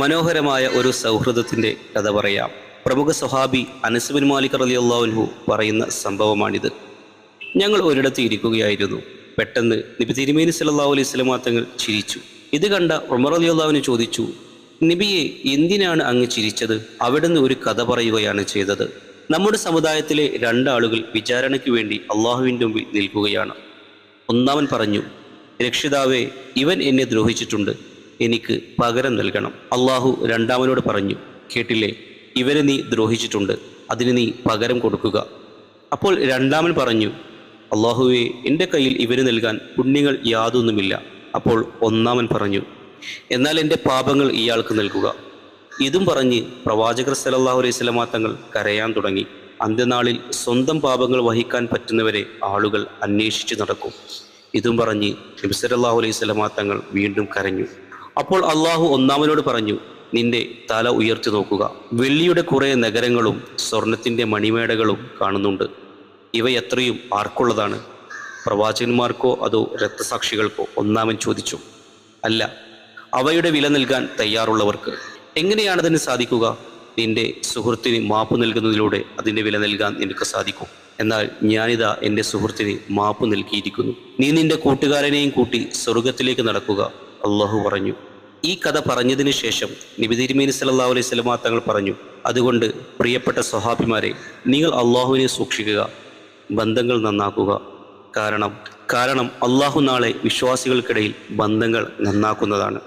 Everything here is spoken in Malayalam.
മനോഹരമായ ഒരു സൗഹൃദത്തിന്റെ കഥ പറയാം. പ്രമുഖ സ്വഹാബി അനസുബിൻ മാലിക് അലി അള്ളാഹുൻഹു പറയുന്ന സംഭവമാണിത്. ഞങ്ങൾ ഒരിടത്ത് ഇരിക്കുകയായിരുന്നു. പെട്ടെന്ന് നബി തിരുമേനി സല്ലല്ലാഹു അലൈഹി സ്വലമാ തങ്ങൾ ചിരിച്ചു. ഇത് കണ്ട ഉമർ അലി അള്ളാഹുവിന് ചോദിച്ചു നബിയെ എന്തിനാണ് അങ്ങ് ചിരിച്ചത്? അവിടുന്ന് ഒരു കഥ പറയുകയാണ് ചെയ്തത്. നമ്മുടെ സമുദായത്തിലെ രണ്ടാളുകൾ വിചാരണയ്ക്ക് വേണ്ടി അള്ളാഹുവിന്റെ മുമ്പിൽ നിൽക്കുകയാണ്. ഒന്നാമൻ പറഞ്ഞു രക്ഷിതാവേ ഇവൻ എന്നെ ദ്രോഹിച്ചിട്ടുണ്ട്. എനിക്ക് പകരം നൽകണം. അള്ളാഹു രണ്ടാമനോട് പറഞ്ഞു കേട്ടില്ലേ ഇവരെ നീ ദ്രോഹിച്ചിട്ടുണ്ട് അതിന് നീ പകരം കൊടുക്കുക. അപ്പോൾ രണ്ടാമൻ പറഞ്ഞു അള്ളാഹുവെ എന്റെ കയ്യിൽ ഇവന് നൽകാൻ പുണ്യങ്ങൾ യാതൊന്നുമില്ല. അപ്പോൾ ഒന്നാമൻ പറഞ്ഞു എന്നാൽ എന്റെ പാപങ്ങൾ ഇയാൾക്ക് നൽകുക. ഇതും പറഞ്ഞ് പ്രവാചകർ സലല്ലാഹു അലൈഹി സ്വലമാ തങ്ങൾ കരയാൻ തുടങ്ങി. അന്ത്യനാളിൽ സ്വന്തം പാപങ്ങൾ വഹിക്കാൻ പറ്റുന്നവരെ ആളുകൾ അന്വേഷിച്ചു നടക്കും. ഇതും പറഞ്ഞ് നബി സല്ലല്ലാഹു അലൈഹി സ്വലമാ തങ്ങൾ വീണ്ടും കരഞ്ഞു. അപ്പോൾ അള്ളാഹു ഒന്നാമനോട് പറഞ്ഞു നിന്റെ തല ഉയർത്തി നോക്കുക. വെള്ളിയുടെ കുറേ നഗരങ്ങളും സ്വർണത്തിന്റെ മണിമേടകളും കാണുന്നുണ്ട്. ഇവയത്രയും ആർക്കുള്ളതാണ്? പ്രവാചകന്മാർക്കോ അതോ രക്തസാക്ഷികൾക്കോ? ഒന്നാമൻ ചോദിച്ചു അല്ല അവയുടെ വില നൽകാൻ തയ്യാറുള്ളവർക്ക് എങ്ങനെയാണ് അതിന് സാധിക്കുക? നിന്റെ സുഹൃത്തിന് മാപ്പ് നൽകുന്നതിലൂടെ അതിന്റെ വില നൽകാൻ നിനക്ക് സാധിക്കും. എന്നാൽ ഞാനിതാ എന്റെ സുഹൃത്തിന് മാപ്പ് നൽകിയിരിക്കുന്നു. നീ നിന്റെ കൂട്ടുകാരനെയും കൂട്ടി സ്വർഗത്തിലേക്ക് നടക്കുക. അള്ളാഹു പറഞ്ഞു. ഈ കഥ പറഞ്ഞതിന് ശേഷം നബി തിരുമേനി സല്ലല്ലാഹു അലൈഹി സ്വലമാ തങ്ങൾ പറഞ്ഞു അതുകൊണ്ട് പ്രിയപ്പെട്ട സ്വഹാബിമാരെ നിങ്ങൾ അള്ളാഹുവിനെ സൂക്ഷിക്കുക ബന്ധങ്ങൾ നന്നാക്കുക. കാരണം കാരണം അള്ളാഹു നാളെ വിശ്വാസികൾക്കിടയിൽ ബന്ധങ്ങൾ നന്നാക്കുന്നതാണ്.